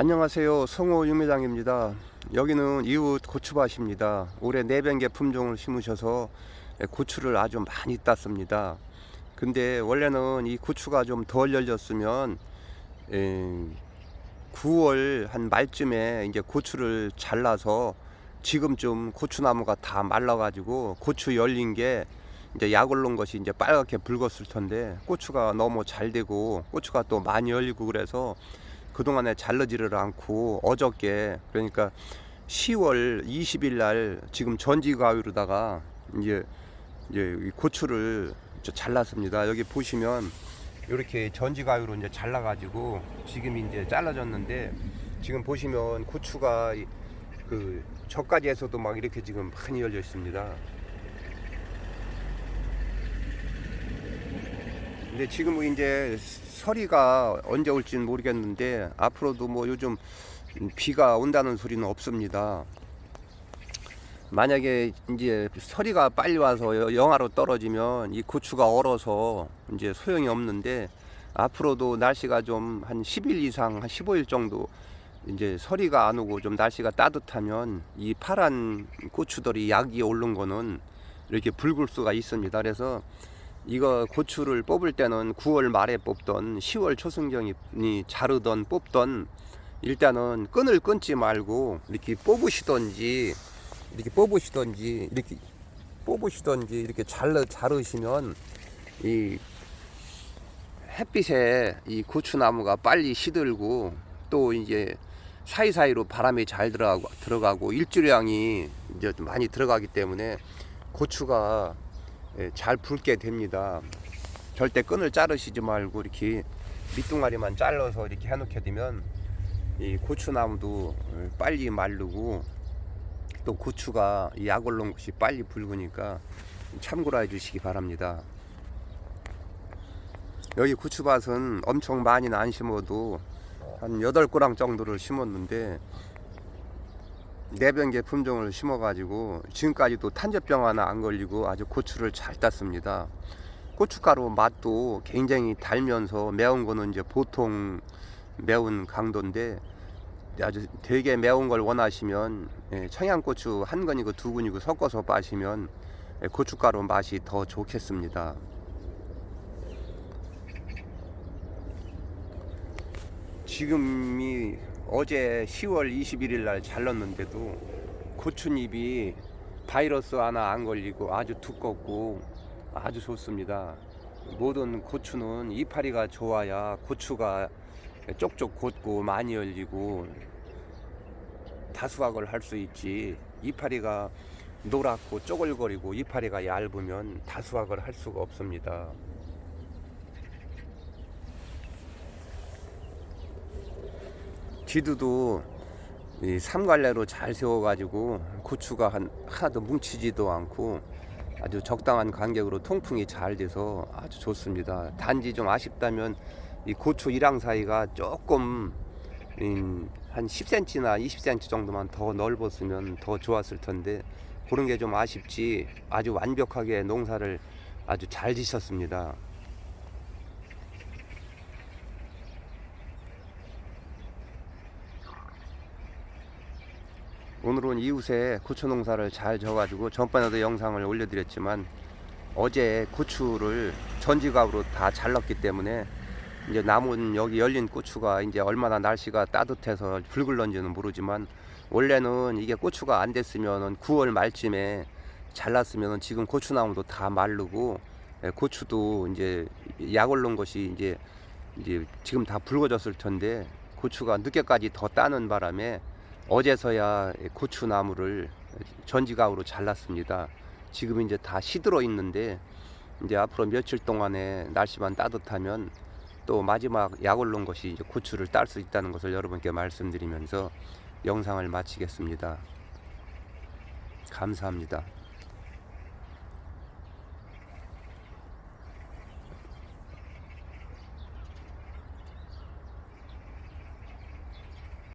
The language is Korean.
안녕하세요. 성호 유매장입니다. 여기는 이웃 고추밭입니다. 올해 네병개 품종을 심으셔서 고추를 아주 많이 땄습니다. 근데 원래는 이 고추가 좀 덜 열렸으면 에, 9월 한 말쯤에 이제 고추를 잘라서 지금쯤 고추나무가 다 말라가지고 고추 열린 게 이제 약 올른 것이 이제 빨갛게 붉었을 텐데 고추가 너무 잘 되고 고추가 또 많이 열리고 그래서 그동안에 잘르지를 않고 어저께 그러니까 10월 20일 날 지금 전지 가위로다가 이제 이제 이 고추를 저 잘랐습니다. 여기 보시면 이렇게 전지 가위로 이제 잘라 가지고 지금 이제 잘라졌는데 지금 보시면 고추가 이- 그 저까지에서도 막 이렇게 지금 많이 열려 있습니다. 근데 지금 이제 서리가 언제 올지는 모르겠는데 앞으로도 뭐 요즘 비가 온다는 소리는 없습니다. 만약에 이제 서리가 빨리 와서 여- 영하로 떨어지면 이 고추가 얼어서 이제 소용이 없는데 앞으로도 날씨가 좀 한 10일 이상 한 15일 정도 이제 서리가 안 오고 좀 날씨가 따뜻하면 이 파란 고추들이 약이 오른 거는 이렇게 붉을 수가 있습니다. 그래서 이거 고추를 뽑을 때는 9월 말에 뽑던 10월 초승경이 자르던 뽑던 일단은 끈을 끊지 말고 이렇게 뽑으시던지 이렇게 뽑으시던지 이렇게 뽑으시던지 이렇게 잘라 자르시면 이 햇빛에 이 고추나무가 빨리 시들고 또 이제 사이사이로 바람이 잘 들어가고 들어가고 일주량이 이제 좀 많이 들어가기 때문에 고추가 예, 잘 붉게 됩니다. 절대 끈을 자르시지 말고 이렇게 밑둥아리만 잘라서 이렇게 해놓게 되면 이 고추나무도 빨리 마르고 또 고추가 약 올른 것이 빨리 붉으니까 참고로 해주시기 바랍니다. 여기 고추밭은 엄청 많이는 안 심어도 한 8고랑 정도를 심었는데 네병개 품종을 심어가지고 지금까지도 탄저병 하나 안 걸리고 아주 고추를 잘 땄습니다. 고춧가루 맛도 굉장히 달면서 매운 거는 이제 보통 매운 강도인데 아주 되게 매운 걸 원하시면 예, 청양고추 한 근이고 두 근이고 섞어서 마시면 예, 고춧가루 맛이 더 좋겠습니다. 지금이 어제 10월 21일 날 잘랐는데도 고추잎이 바이러스 하나 안 걸리고 아주 두껍고 아주 좋습니다. 모든 고추는 이파리가 좋아야 고추가 쪽쪽 곧고 많이 열리고 다수확을 할 수 있지 이파리가 노랗고 쪼글거리고 이파리가 얇으면 다수확을 할 수가 없습니다. 지두도 이 삼갈래로 잘 세워가지고 고추가 한 하나도 뭉치지도 않고 아주 적당한 간격으로 통풍이 잘 돼서 아주 좋습니다. 단지 좀 아쉽다면 이 고추 일항 사이가 조금 음, 한 10cm나 20cm 정도만 더 넓었으면 더 좋았을 텐데 그런 게 좀 아쉽지 아주 완벽하게 농사를 아주 잘 지셨습니다. 오늘은 이웃에 고추 농사를 잘 져가지고 전번에도 영상을 올려드렸지만 어제 고추를 전지갑으로 다 잘랐기 때문에 이제 남은 여기 열린 고추가 이제 얼마나 날씨가 따뜻해서 붉을런지는 모르지만 원래는 이게 고추가 안 됐으면은 9월 말쯤에 잘랐으면은 지금 고추나무도 다 마르고 예, 고추도 이제 약 올른 것이 이제 이제 지금 다 붉어졌을 텐데 고추가 늦게까지 더 따는 바람에 어제서야 고추나무를 전지가으로 잘랐습니다. 지금 이제 다 시들어 있는데 이제 앞으로 며칠 동안에 날씨만 따뜻하면 또 마지막 약 올른 것이 이제 고추를 딸 수 있다는 것을 여러분께 말씀드리면서 영상을 마치겠습니다. 감사합니다.